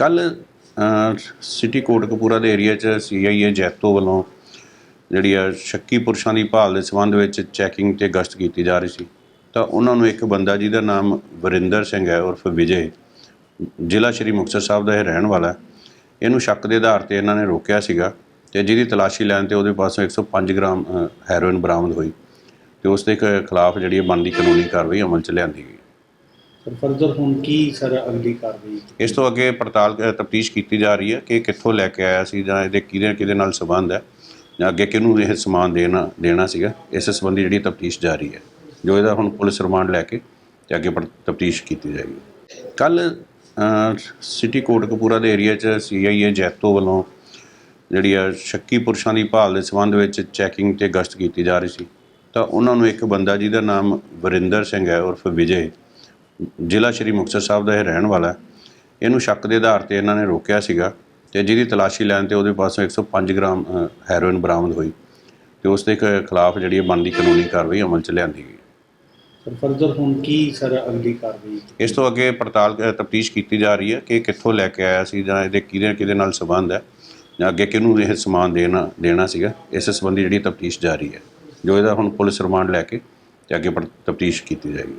ਕੱਲ ਸਿਟੀ ਕੋਟਕਪੂਰਾ ਦੇ ਏਰੀਆ 'ਚ ਸੀਆਈਏ ਜੈਤੋ ਵੱਲੋਂ ਜਿਹੜੀ ਆ ਸ਼ੱਕੀ ਪੁਰਸ਼ਾਂ ਦੀ ਭਾਲ ਦੇ ਸੰਬੰਧ ਵਿੱਚ ਚੈਕਿੰਗ ਤੇ ਗਸ਼ਤ ਕੀਤੀ ਜਾ ਰਹੀ ਸੀ। ਤਾਂ ਉਹਨਾਂ ਨੂੰ ਇੱਕ ਬੰਦਾ ਜਿਹਦਾ ਨਾਮ ਵਰਿੰਦਰ ਸਿੰਘ ਹੈ ਉਰਫ ਵਿਜੇ, ਜ਼ਿਲ੍ਹਾ ਸ਼੍ਰੀ ਮੁਕਤਸਰ ਸਾਹਿਬ ਦਾ ਇਹ ਰਹਿਣ ਵਾਲਾ ਇਹਨੂੰ ਸ਼ੱਕ ਦੇ ਆਧਾਰ ਤੇ ਇਹਨਾਂ ਨੇ ਰੋਕਿਆ ਸੀਗਾ ਤੇ ਜਿਹਦੀ ਤਲਾਸ਼ੀ ਲੈਣ ਤੇ ਉਹਦੇ ਪਾਸੋਂ 105 ਗ੍ਰਾਮ ਹੈਰੋਇਨ ਬਰਾਮਦ ਹੋਈ ਤੇ ਉਸ ਦੇ ਖਿਲਾਫ ਜਿਹੜੀ ਬਣਦੀ ਕਾਨੂੰਨੀ ਕਾਰਵਾਈ ਅਮਲ 'ਚ ਲਿਆਂਦੀ ਗਈ। ਸਰ ਫਰਦਰ ਹੁਣ ਕੀ ਸਰ ਅਗਲੀ ਕਾਰਵਾਈ ਇਸ ਤੋਂ ਅੱਗੇ ਪੜਤਾਲ ਤਫਤੀਸ਼ ਕੀਤੀ ਜਾ ਰਹੀ ਹੈ ਕਿ ਇਹ ਕਿੱਥੋਂ ਲੈ ਕੇ ਆਇਆ ਸੀ ਜਾਂ ਇਹਦੇ ਕਿਹਦੇ ਕਿਹਦੇ ਨਾਲ ਸੰਬੰਧ ਹੈ ਜਾਂ ਅੱਗੇ ਕਿਹਨੂੰ ਇਹ ਸਮਾਨ ਦੇਣਾ ਦੇਣਾ ਸੀਗਾ। ਇਸ ਸੰਬੰਧੀ ਜਿਹੜੀ ਤਫਤੀਸ਼ ਜਾਰੀ ਹੈ, ਜੋ ਇਹਦਾ ਹੁਣ ਪੁਲਿਸ ਰਿਮਾਂਡ ਲੈ ਕੇ ਤੇ ਅੱਗੇ ਤਫਤੀਸ਼ ਕੀਤੀ ਜਾਏਗੀ। ਕੱਲ ਸਿਟੀ ਕੋਟਕਪੂਰਾ ਦੇ ਏਰੀਆ 'ਚ ਸੀਆਈਏ ਜੈਤੋ ਵੱਲੋਂ ਜਿਹੜੀ ਆ ਸ਼ੱਕੀ ਪੁਰਸ਼ਾਂ ਦੀ ਭਾਲ ਦੇ ਸੰਬੰਧ ਵਿੱਚ ਚੈਕਿੰਗ ਤੇ ਗਸ਼ਤ ਕੀਤੀ ਜਾ ਰਹੀ ਸੀ। ਤਾਂ ਉਹਨਾਂ ਨੂੰ ਇੱਕ ਬੰਦਾ ਜਿਹਦਾ ਨਾਮ ਵਰਿੰਦਰ ਸਿੰਘ ਹੈ, ਉਰਫ ਵਿਜੇ। ਜ਼ਿਲ੍ਹਾ ਸ਼੍ਰੀ ਮੁਕਤਸਰ ਸਾਹਿਬ ਦਾ ਇਹ ਰਹਿਣ ਵਾਲਾ। ਇਹਨੂੰ ਸ਼ੱਕ ਦੇ ਆਧਾਰ ਤੇ ਇਹਨਾਂ ਨੇ ਰੋਕਿਆ ਸੀਗਾ ਤੇ ਜਿਹਦੀ ਤਲਾਸ਼ੀ ਲੈਣ ਤੇ ਉਹਦੇ ਪਾਸੋਂ 105 ਗ੍ਰਾਮ ਹੈਰੋਇਨ ਬਰਾਮਦ ਹੋਈ ਤੇ ਉਸ ਦੇ ਖਿਲਾਫ ਜਿਹੜੀ ਇਹ ਬਣਦੀ ਕਾਨੂੰਨੀ ਕਾਰਵਾਈ ਅਮਲ 'ਚ ਲਿਆਂਦੀ ਗਈ। ਸਰ ਫਰਦਰ ਹੁਣ ਕੀ ਸਰ ਅਗਲੀ ਕਾਰਵਾਈ? ਇਸ ਤੋਂ ਅੱਗੇ ਪੜਤਾਲ ਤਫਤੀਸ਼ ਕੀਤੀ ਜਾ ਰਹੀ ਹੈ ਕਿ ਕਿੱਥੋਂ ਲੈ ਕੇ ਆਇਆ ਸੀ ਜਾਂ ਇਹਦੇ ਕਿਹਦੇ ਕਿਹਦੇ ਨਾਲ ਸੰਬੰਧ ਹੈ ਜਾਂ ਅੱਗੇ ਕਿਹਨੂੰ ਇਹ ਸਮਾਨ ਦੇਣਾ ਦੇਣਾ ਸੀਗਾ। ਇਸ ਸੰਬੰਧੀ ਜਿਹੜੀ ਤਫਤੀਸ਼ ਜਾਰੀ ਹੈ ਜੋ ਇਹਦਾ ਹੁਣ ਪੁਲਿਸ ਰਿਮਾਂਡ ਲੈ ਕੇ ਤੇ ਅੱਗੇ ਤਫਤੀਸ਼ ਕੀਤੀ ਜਾਏਗੀ।